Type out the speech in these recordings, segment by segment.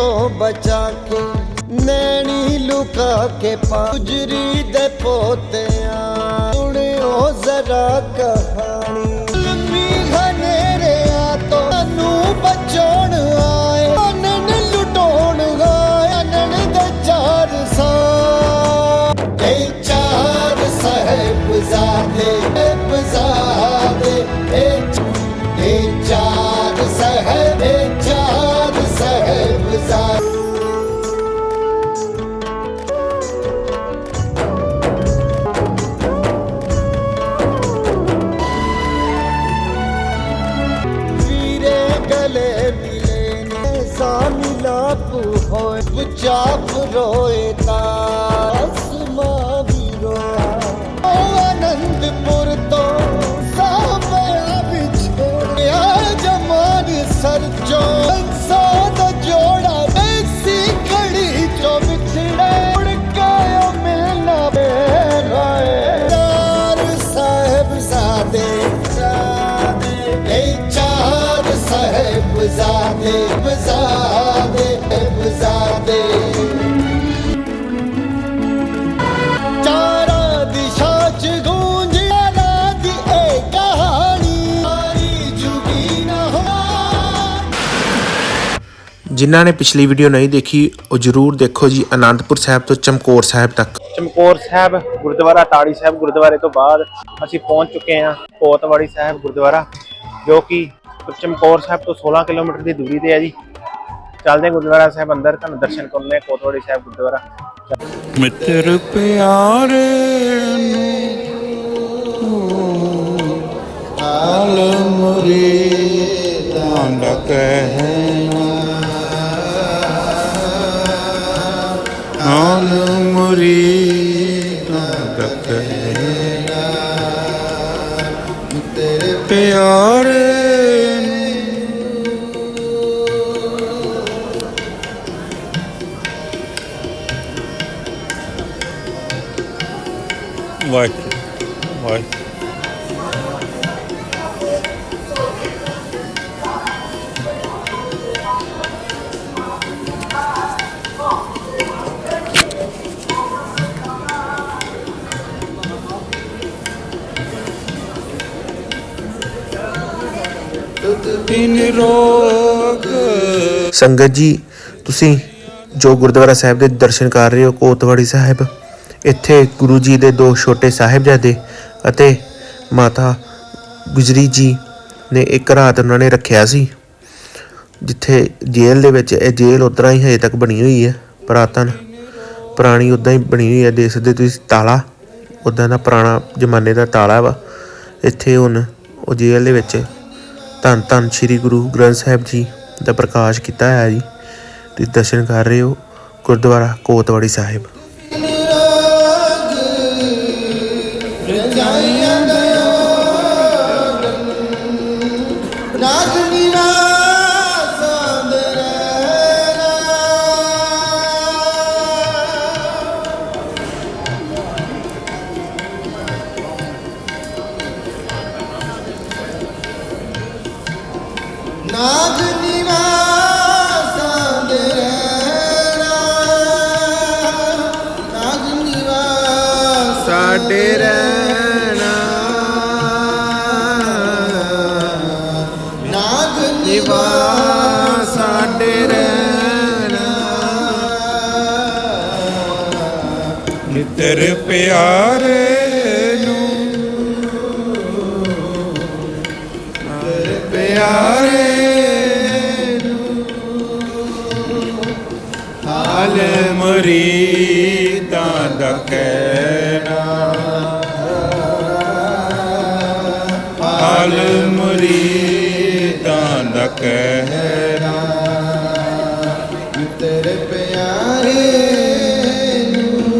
ਤੋਂ ਬਚਾ ਕੇ ਨੈਣੀ ਲੁਕਾ ਕੇ ਪਾਜਰੀ ਦੇ ਪੋਤਿਆਂ ਸੁਣਿਓ ਜ਼ਰਾ ਕਹਾਣੀ। ਸਾਹਿਬਜ਼ਾਦੇ ਹਨੇਰਿਆਂ চাপ রয়ে ਜਿਨ੍ਹਾਂ ਨੇ ਪਿਛਲੀ ਵੀਡੀਓ ਨਹੀਂ ਦੇਖੀ ਉਹ ਜਰੂਰ ਦੇਖੋ ਜੀ ਆਨੰਦਪੁਰ ਸਾਹਿਬ ਤੋਂ ਚਮਕੌਰ ਸਾਹਿਬ ਤੱਕ। ਚਮਕੌਰ ਸਾਹਿਬ ਗੁਰਦੁਆਰਾ ਤਾੜੀ ਸਾਹਿਬ ਗੁਰਦੁਆਰੇ ਤੋਂ ਬਾਅਦ ਅਸੀਂ ਪਹੁੰਚ ਚੁੱਕੇ ਹਾਂ ਕੋਤਵਾੜੀ ਸਾਹਿਬ ਗੁਰਦੁਆਰਾ ਜੋ ਕਿ ਚਮਕੌਰ ਸਾਹਿਬ ਤੋਂ 16 ਕਿਲੋਮੀਟਰ ਦੀ ਦੂਰੀ ਤੇ ਹੈ ਜੀ। ਚੱਲਦੇ ਹਾਂ ਗੁਰਦੁਆਰਾ ਸਾਹਿਬ ਅੰਦਰ ਤੁਹਾਨੂੰ ਦਰਸ਼ਨ ਕਰਨੇ ਆ ਕੋਤਵਾੜੀ ਸਾਹਿਬ ਗੁਰਦੁਆਰਾ। ਮਿੱਤਰ ਪਿਆਰੇ ਨੂੰ ਹਾਲ ਮੁਰੀਦਾਂ ਦਾ ਕਹਿਣਾ ਹਾਲ ਮੁਰੀਦਾਂ ਦਾ ਕਹਿਣਾ ਤੇਰੇ ਪਿਆਰੇ ਸੰਗਤ ਜੀ, ਤੁਸੀਂ ਜੋ ਗੁਰਦੁਆਰਾ ਸਾਹਿਬ ਦੇ ਦਰਸ਼ਨ ਕਰ ਰਹੇ ਹੋ ਕੋਤਵਾੜੀ ਸਾਹਿਬ, ਇੱਥੇ ਗੁਰੂ ਜੀ ਦੇ ਦੋ ਛੋਟੇ ਸਾਹਿਬਜ਼ਾਦੇ ਅਤੇ ਮਾਤਾ ਗੁਜਰੀ ਜੀ ਨੇ ਇੱਕ ਰਾਤ ਉਹਨਾਂ ਨੇ ਰੱਖਿਆ ਸੀ, ਜਿੱਥੇ ਜੇਲ੍ਹ ਦੇ ਵਿੱਚ, ਇਹ ਜੇਲ੍ਹ ਉਤਰਾ ਹੀ ਹਜੇ ਤੱਕ ਬਣੀ ਹੋਈ ਹੈ, ਪੁਰਾਤਨ, ਪੁਰਾਣੀ ਉਦਾਂ ਹੀ ਬਣੀ ਹੋਈ ਹੈ, ਦੇਖ ਸਕਦੇ ਹੋ ਤੁਸੀਂ ਤਾਲਾ, ਉਦਾਂ ਦਾ ਪੁਰਾਣਾ ਜ਼ਮਾਨੇ ਦਾ ਤਾਲਾ ਵਾ, ਇੱਥੇ ਹੁਣ ਉਹ ਜੇਲ੍ਹ ਦੇ ਵਿੱਚ ਧੰਨ ਧੰਨ ਸ੍ਰੀ ਗੁਰੂ ਗ੍ਰੰਥ ਸਾਹਿਬ ਜੀ ਦਾ ਪ੍ਰਕਾਸ਼ ਕੀਤਾ ਹੈ ਜੀ। ਤੁਸੀਂ ਦਰਸ਼ਨ ਕਰ ਰਹੇ ਹੋ ਗੁਰਦੁਆਰਾ ਕੋਤਵਾੜੀ ਸਾਹਿਬ। ਸਾਡੇ ਰਹਿਣਾ। ਨਾਗ ਨਿਵਾਸ ਸਾਡੇ ਰਹਿਣਾ। ਮਿੱਤਰ ਪਿਆਰੇ ਮਰੀਦਾਂ ਦਾ ਕਹਿਣਾ। ਹਾਲ ਮਰੀਦਾਂ ਦਾ ਕਹਿਣਾ। ਤੇਰੇ ਪਿਆਰੇ ਨੂੰ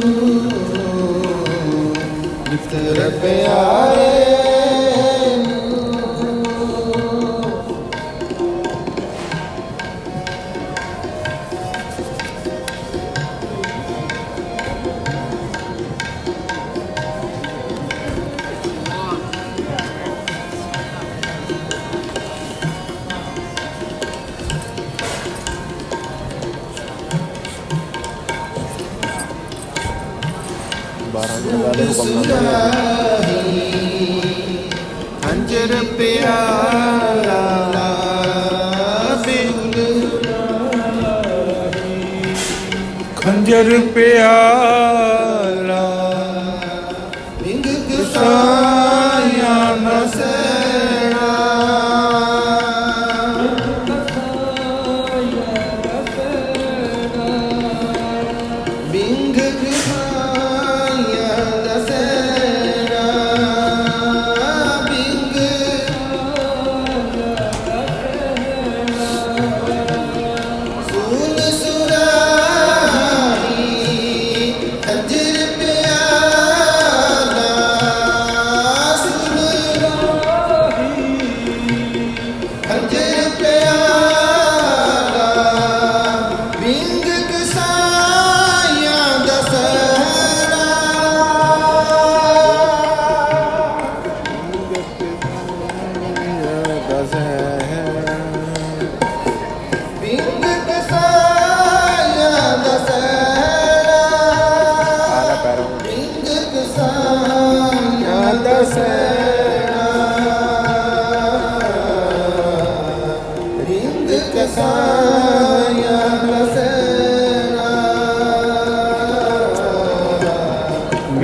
ਤੇਰੇ ਪਿਆਰੇ 12 ਗੁਰਦਾ ਦੇ ਹੁਕਮਨਾਮੇ ਅੰਜਰ ਪਿਆਲਾ ਬਿੰਦ ਖੰਜਰ ਪਿਆ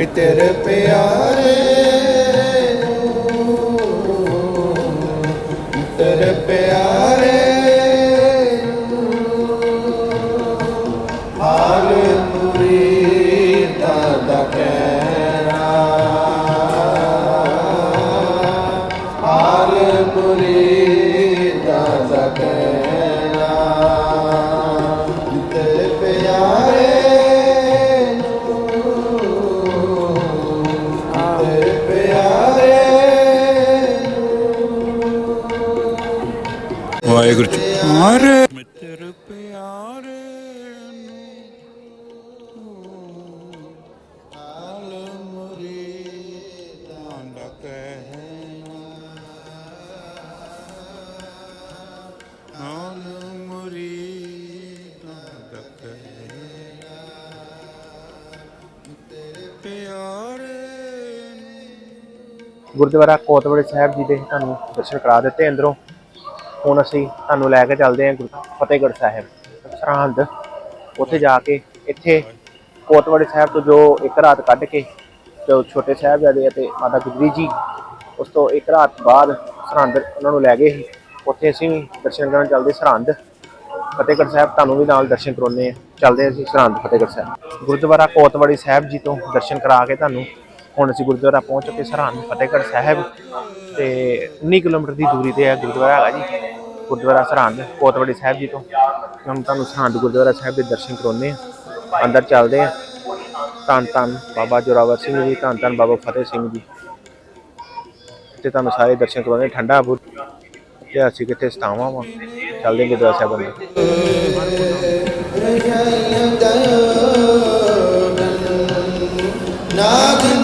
ਮਿੱਤਰ ਪਿਆਰੇ ਗੁਰਦੁਆਰਾ ਕੋਤਵਾੜੀ ਸਾਹਿਬ ਜੀ ਦੇ ਤੁਹਾਨੂੰ ਦਰਸ਼ਨ ਕਰਾ ਦਿੱਤੇ ਅੰਦਰੋਂ। ਹੁਣ ਅਸੀਂ ਤੁਹਾਨੂੰ ਲੈ ਕੇ ਚੱਲਦੇ ਹਾਂ ਗੁਰ- ਫਤਿਹਗੜ੍ਹ ਸਾਹਿਬ, ਸਰਹੰਦ। ਉੱਥੇ ਜਾ ਕੇ ਇੱਥੇ ਕੋਤਵਾੜੀ ਸਾਹਿਬ ਤੋਂ ਜੋ ਇੱਕ ਰਾਤ ਕੱਢ ਕੇ ਜੋ ਛੋਟੇ ਸਾਹਿਬਜ਼ਾਦੇ ਅਤੇ ਮਾਤਾ ਗੁਜਰੀ ਜੀ, ਉਸ ਤੋਂ ਇੱਕ ਰਾਤ ਬਾਅਦ ਸਰਹੰਦ ਉਹਨਾਂ ਨੂੰ ਲੈ ਗਏ ਸੀ। ਉੱਥੇ ਅਸੀਂ ਵੀ ਦਰਸ਼ਨ ਕਰਨ ਚੱਲਦੇ ਸਰਹੰਦ। ਫਤਿਹਗੜ੍ਹ ਸਾਹਿਬ ਤੁਹਾਨੂੰ ਵੀ ਨਾਲ ਦਰਸ਼ਨ ਕਰਾਉਣੇ ਆ ਚੱਲਦੇ ਹਾਂ ਅਸੀਂ ਸਰਹੰਦ ਫਤਿਹਗੜ੍ਹ ਸਾਹਿਬ। ਗੁਰਦੁਆਰਾ ਕੋਤਵਾੜੀ ਸਾਹਿਬ ਜੀ ਤੋਂ ਦਰਸ਼ਨ ਕਰਾ ਕੇ ਤੁਹਾਨੂੰ ਹੁਣ ਅਸੀਂ ਗੁਰਦੁਆਰਾ ਪਹੁੰਚ ਚੁੱਕੇ ਸਰਹੰਦ ਫਤਿਹਗੜ੍ਹ ਸਾਹਿਬ ਤੇ 19 ਕਿਲੋਮੀਟਰ ਦੀ ਦੂਰੀ ਤੇ ਹੈ ਗੁਰਦੁਆਰਾ ਹੈਗਾ ਜੀ, ਗੁਰਦੁਆਰਾ ਸਰਹੰਦ ਕੋਤਵੜੀ ਸਾਹਿਬ ਜੀ ਤੋਂ। ਹੁਣ ਤੁਹਾਨੂੰ ਸਰਹੰਦ ਗੁਰਦੁਆਰਾ ਸਾਹਿਬ ਦੇ ਦਰਸ਼ਨ ਕਰਾਉਣੇ ਆ ਅੰਦਰ ਚੱਲਦੇ ਆ ਧੰਨ ਧੰਨ ਬਾਬਾ ਜੋਰਾਵਰ ਸਿੰਘ ਜੀ, ਧੰਨ ਧੰਨ ਬਾਬਾ ਫਤਿਹ ਸਿੰਘ ਜੀ। ਤੇ ਤੁਹਾਨੂੰ ਸਾਰੇ ਦਰਸ਼ਨ ਕਰਾਉਣੇ ਠੰਡਾ ਬੁਰ ਅਸੀਂ ਕਿੱਥੇ ਸਥਾਵਾਂ ਵਾ, ਚੱਲਦੇ ਗੁਰਦੁਆਰਾ ਸਾਹਿਬ ਅੰਦਰ। ਨਾਗ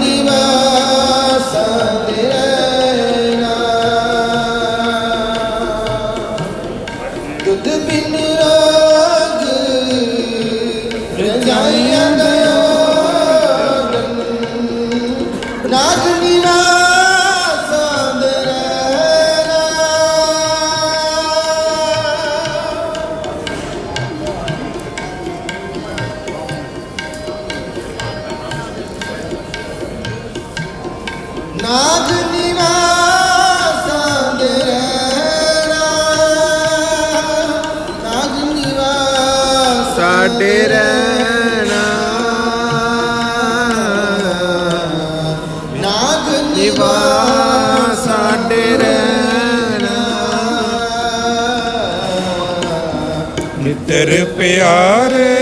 ਮਿੱਤਰ ਪਿਆਰੇ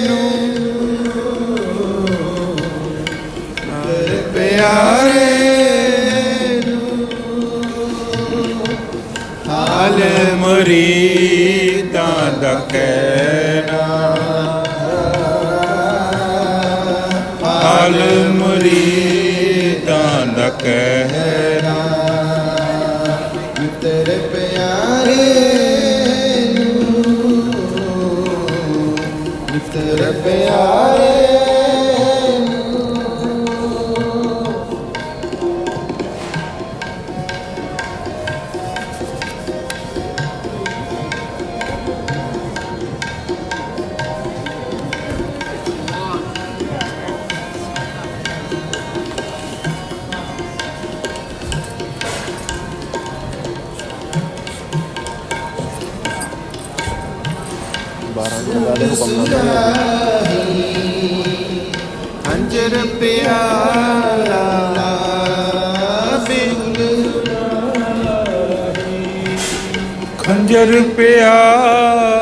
ਨੂੰ। ਪਿਆਰੇ ਹਾਲ ਮਰੀਦਾਂ ਦਾ ਕਹਿਣਾ। ਹਾਲ ਮਰੀਦਾਂ ਦਾ ਕਹਿਣਾ। ਤੇਰੇ ਪਿਆਰੇ ਮਿੱਤਰ ਪਿਆਰੇ barang ada hukum nabi ਪਿਆਲਾ ਬਿੰਗ ਖੰਜਰ ਪਿਆਲਾ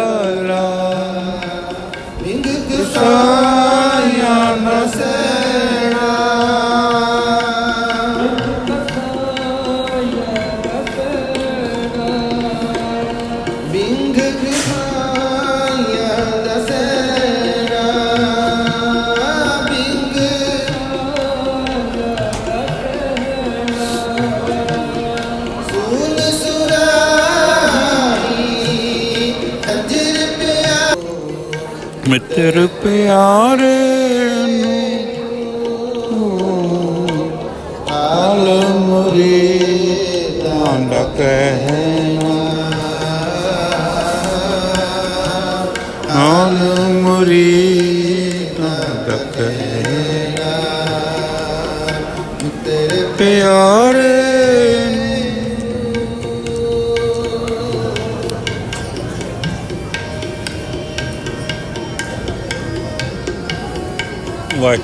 ਵਾਹ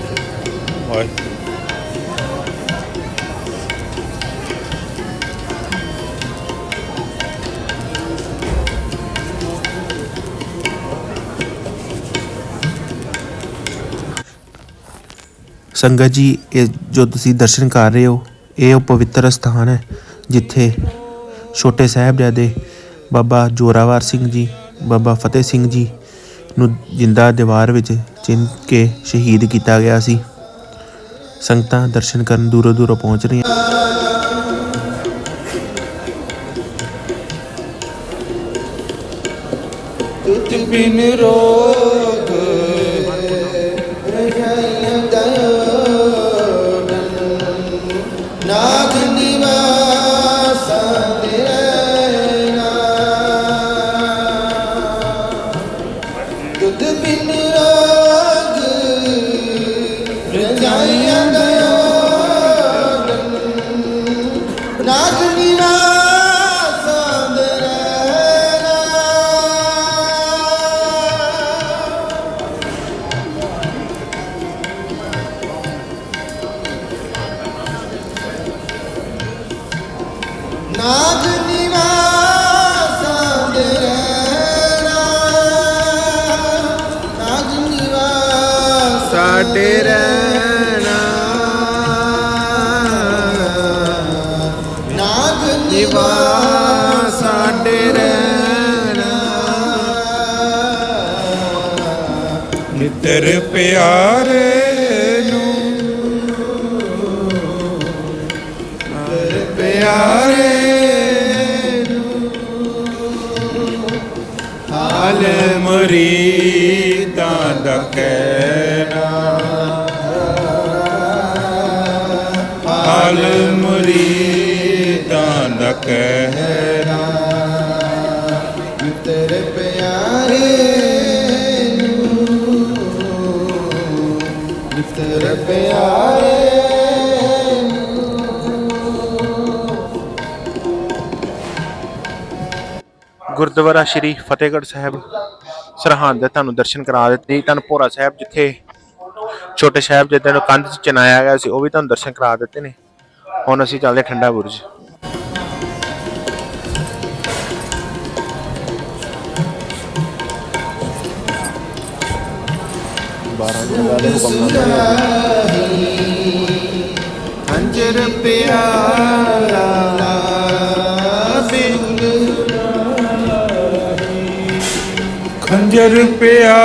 ਵਾਹ ਸੰਗਤ ਜੀ, ਇਹ ਜੋ ਤੁਸੀਂ ਦਰਸ਼ਨ ਕਰ ਰਹੇ ਹੋ, ਇਹ ਉਹ ਪਵਿੱਤਰ ਸਥਾਨ ਹੈ, ਜਿੱਥੇ ਛੋਟੇ ਸਾਹਿਬਜ਼ਾਦੇ ਬਾਬਾ ਜੋਰਾਵਰ ਸਿੰਘ ਜੀ, ਬਾਬਾ ਫਤਿਹ ਸਿੰਘ ਜੀ ਨੂੰ ਜਿੰਦਾ ਦੀਵਾਰ ਵਿੱਚ ਚਿਣ ਕੇ ਸ਼ਹੀਦ ਕੀਤਾ ਗਿਆ ਸੀ। ਸੰਗਤਾਂ ਦਰਸ਼ਨ ਕਰਨ ਦੂਰੋਂ ਦੂਰੋਂ ਪਹੁੰਚ ਰਹੀਆਂ ਤੁਝ ਬਿਨ ਰੋਗ ਸਾਡੇ ਰਹਿਣਾ। ਨਾਗ ਨਿਵਾਸ ਸਾਡੇ ਰਹਿਣਾ। ਮਿੱਤਰ ਪਿਆਰੇ ਨੂੰ। ਪਿਆਰੇ ਮਰੀਦਾਂ ਦਾ ਕਹਿਣਾ। ਹਾਲ ਮਰੀਦਾਂ ਦਾ ਕਹਿਣਾ। ਤੇਰੇ ਪਿਆਰੇ ਨੂੰ ਤੇਰੇ ਪਿਆਰੇ ਗੁਰਦੁਆਰਾ ਸ਼੍ਰੀ ਫਤਿਹਗੜ੍ਹ ਸਾਹਿਬ। ਸਰਹੰਦ ਦੇ ਤੁਹਾਨੂੰ ਦਰਸ਼ਨ ਕਰਾ ਦਿੱਤੇ। ਤੁਹਾਨੂੰ ਭੋਰਾ ਸਾਹਿਬ ਜਿੱਥੇ ਛੋਟੇ ਸਾਹਿਬ ਜਿੱਦਾਂ ਨੂੰ ਕੰਧ 'ਚ ਚਨਾਇਆ ਗਿਆ ਸੀ ਉਹ ਵੀ ਤੁਹਾਨੂੰ ਦਰਸ਼ਨ ਕਰਾ ਦਿੱਤੇ ਨੇ। ਹੁਣ ਅਸੀਂ ਚੱਲਦੇ ਠੰਡਾ ਬੁਰਜ। ਅੰਜਰ ਪਿਆਲਾ ਜਰ ਪਿਆ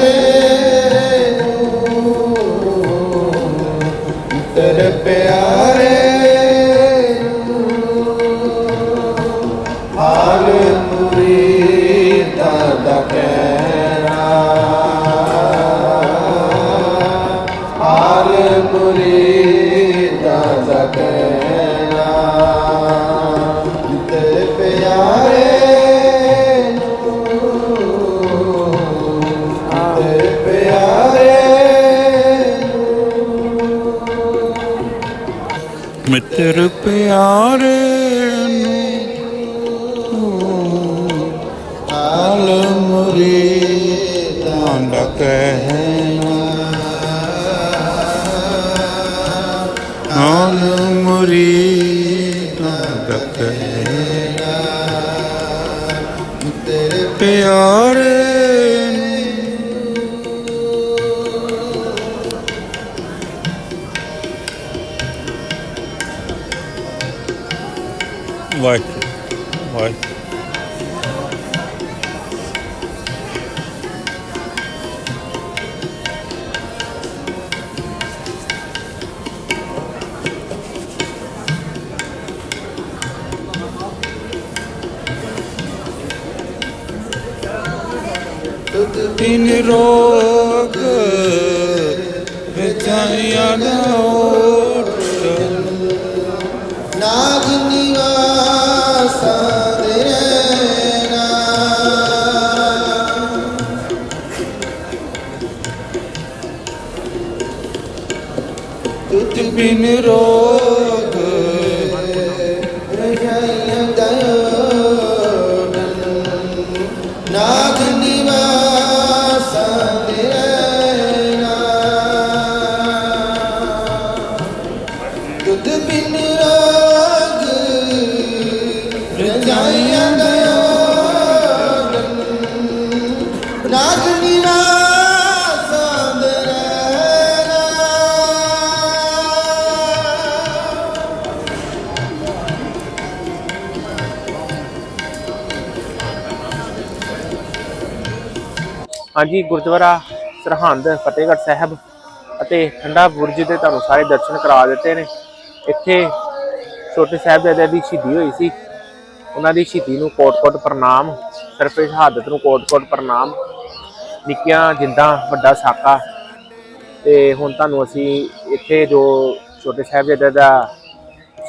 ਪਿਆਰੇ ਪਿਆਰੇ ਨੂੰ ਹਾਲ ਮੁਰੀਦਾਂ ਦਾ ਕਹਿਣਾ ਹਾਲ ਮੁਰੀਦਾਂ ਤਿਨ ਰੋਗ ਰਚਾਇਆ ਦਾ ਹਾਂਜੀ, ਗੁਰਦੁਆਰਾ ਸਰਹੰਦ, ਫਤਿਹਗੜ੍ਹ ਸਾਹਿਬ ਅਤੇ ਠੰਡਾ ਬੁਰਜ ਦੇ ਤੁਹਾਨੂੰ ਸਾਰੇ ਦਰਸ਼ਨ ਕਰਾ ਦਿੱਤੇ ਨੇ। ਇੱਥੇ ਛੋਟੇ ਸਾਹਿਬਜ਼ਾਦਿਆਂ ਦੀ ਸ਼ਹੀਦੀ ਹੋਈ ਸੀ। ਉਹਨਾਂ ਦੀ ਸ਼ਹੀਦੀ ਨੂੰ ਕੋਟ-ਕੋਟ ਪ੍ਰਣਾਮ ਸਰਪੇ ਸ਼ਹਾਦਤ ਨੂੰ ਕੋਟ-ਕੋਟ ਪ੍ਰਣਾਮ। ਨਿੱਕੀਆਂ ਜਿੰਦਾ, ਵੱਡਾ ਸਾਕਾ। ਤੇ ਹੁਣ ਤੁਹਾਨੂੰ ਅਸੀਂ ਇੱਥੇ ਜੋ ਛੋਟੇ ਸਾਹਿਬਜ਼ਾਦਿਆਂ ਦਾ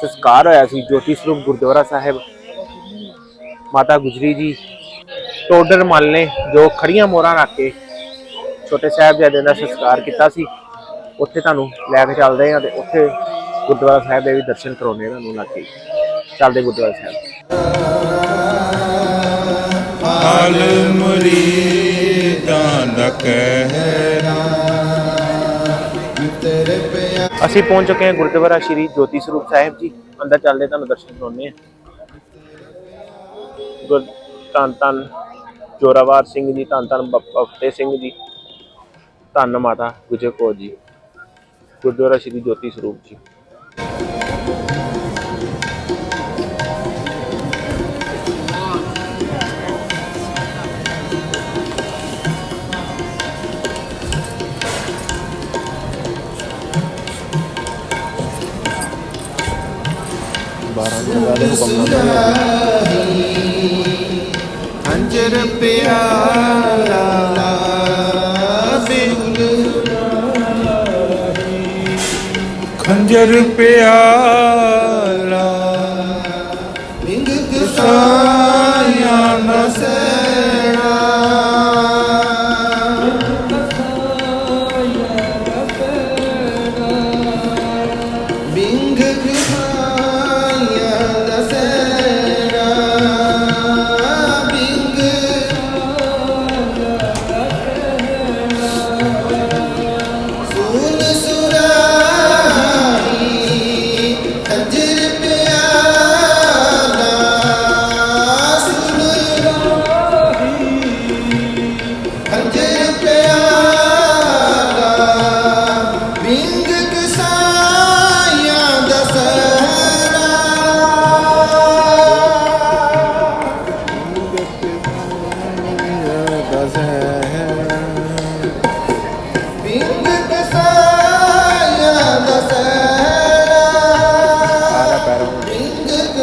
ਸੰਸਕਾਰ ਹੋਇਆ ਸੀ, ਜੋਤੀ ਸਰੂਪ ਗੁਰਦੁਆਰਾ ਸਾਹਿਬ, ਮਾਤਾ ਗੁਜਰੀ ਜੀ ਟੋਡਰ ਮੱਲ ਨੇ ਜੋ ਖੜੀਆਂ ਮੋਹਰਾਂ ਰੱਖ ਕੇ ਛੋਟੇ ਸਾਹਿਬਜ਼ਾਦੇ ਦਾ ਸੰਸਕਾਰ ਕੀਤਾ ਸੀ ਉੱਥੇ ਤੁਹਾਨੂੰ ਲੈ ਕੇ ਚੱਲਦੇ ਹਾਂ ਤੇ ਉੱਥੇ ਗੁਰਦੁਆਰਾ ਸਾਹਿਬ ਦੇ ਵੀ ਦਰਸ਼ਨ ਕਰਾਉਣੇ ਆ ਤੁਹਾਨੂੰ ਲੱਗ ਕੇ। ਚੱਲਦੇ ਗੁਰਦੁਆਰਾ ਸਾਹਿਬ। ਹਾਲ ਮੁਰੀਦਾਂ ਦਾ ਅਸੀਂ ਪਹੁੰਚ ਚੁੱਕੇ ਹਾਂ ਗੁਰਦੁਆਰਾ ਸ਼੍ਰੀ ਜੋਤੀ ਸਰੂਪ ਸਾਹਿਬ ਜੀ। ਅੰਦਰ ਚੱਲਦੇ ਤੁਹਾਨੂੰ ਦਰਸ਼ਨ ਕਰਾਉਣੇ ਆ ਗੁਰ ਧੰਨ ਧੰਨ ਜੋਰਾਵਰ ਸਿੰਘ ਜੀ, ਧੰਨ ਧੰਨ ਬਾਬਾ ਫਤਿਹ ਸਿੰਘ ਜੀ, ਧੰਨ ਮਾਤਾ ਗੁਜਰ ਕੌਰ ਜੀ, ਗੁਰਦੁਆਰਾ ਸ਼੍ਰੀ ਜੋਤੀ ਸਰੂਪ ਜੀ। ਅੰਜਰ ਪਿਆਲਾ ਬਿੰਗ ਖੰਜਰ ਪਿਆਲਾ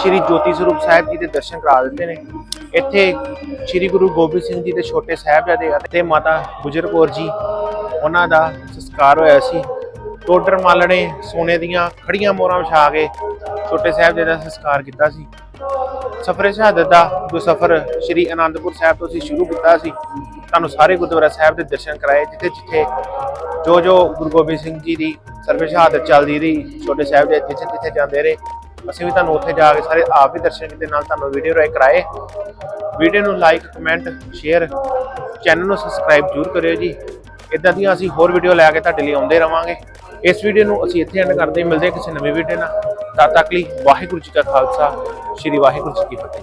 ਸ਼੍ਰੀ ਜੋਤੀ ਸਰੂਪ ਸਾਹਿਬ ਜੀ ਦੇ ਦਰਸ਼ਨ ਕਰਾ ਦਿੰਦੇ ਨੇ। ਇੱਥੇ ਸ਼੍ਰੀ ਗੁਰੂ ਗੋਬਿੰਦ ਸਿੰਘ ਜੀ ਦੇ ਛੋਟੇ ਸਾਹਿਬਜ਼ਾਦੇ ਅਤੇ ਮਾਤਾ ਗੁਜਰ ਕੌਰ ਜੀ, ਉਹਨਾਂ ਦਾ ਸੰਸਕਾਰ ਹੋਇਆ ਸੀ। ਟੋਡਰ ਮਾਲਣੇ ਸੋਨੇ ਦੀਆਂ ਖੜੀਆਂ ਮੋਹਰਾਂ ਵਿਛਾ ਕੇ ਛੋਟੇ ਸਾਹਿਬਜ਼ਾਦੇ ਦਾ ਸੰਸਕਾਰ ਕੀਤਾ ਸੀ। ਸਫਰੇ ਸ਼ਹਾਦਤ ਦਾ ਜੋ ਸਫਰ ਸ਼੍ਰੀ ਅਨੰਦਪੁਰ ਸਾਹਿਬ ਤੋਂ ਅਸੀਂ ਸ਼ੁਰੂ ਕੀਤਾ ਸੀ। ਤੁਹਾਨੂੰ ਸਾਰੇ ਗੁਰਦੁਆਰਾ ਸਾਹਿਬ ਦੇ ਦਰਸ਼ਨ ਕਰਾਏ, ਜਿੱਥੇ ਜਿੱਥੇ ਜੋ ਜੋ ਗੁਰੂ ਗੋਬਿੰਦ ਸਿੰਘ ਜੀ ਦੀ ਸਰਵੇ ਸ਼ਹਾਦਤ ਚੱਲਦੀ ਰਹੀ, ਛੋਟੇ ਸਾਹਿਬ ਦੇ ਜਿੱਥੇ ਜਿੱਥੇ ਜਾਂਦੇ ਰਹੇ। ਅਸੀਂ ਵੀ ਤੁਹਾਨੂੰ ਉੱਥੇ ਜਾ ਕੇ ਸਾਰੇ ਆਪ ਵੀ ਦਰਸ਼ਨ ਕੀਤੇ, ਨਾਲ ਤੁਹਾਨੂੰ ਵੀਡੀਓ ਰਾਈ ਕਰਾਏ। ਵੀਡੀਓ ਨੂੰ ਲਾਈਕ ਕਮੈਂਟ ਸ਼ੇਅਰ ਚੈਨਲ ਨੂੰ ਸਬਸਕ੍ਰਾਈਬ ਜ਼ਰੂਰ ਕਰਿਓ ਜੀ। ਇਦਾਂ ਦੀਆਂ ਅਸੀਂ ਹੋਰ ਵੀਡੀਓ ਲੈ ਕੇ ਤੁਹਾਡੇ ਲਈ ਆਉਂਦੇ ਰਵਾਂਗੇ। ਇਸ ਵੀਡੀਓ ਨੂੰ ਅਸੀਂ ਇੱਥੇ ਐਂਡ ਕਰਦੇ ਹਾਂ। ਮਿਲਦੇ ਹਾਂ ਕਿਸੇ ਨਵੀਂ ਵੀਡੀਓ ਨਾਲ। ਤਦ ਤੱਕ ਲਈ ਵਾਹਿਗੁਰੂ ਜੀ ਕਾ ਖਾਲਸਾ, ਸ੍ਰੀ ਵਾਹਿਗੁਰੂ ਜੀ ਕੀ ਫਤਿਹ।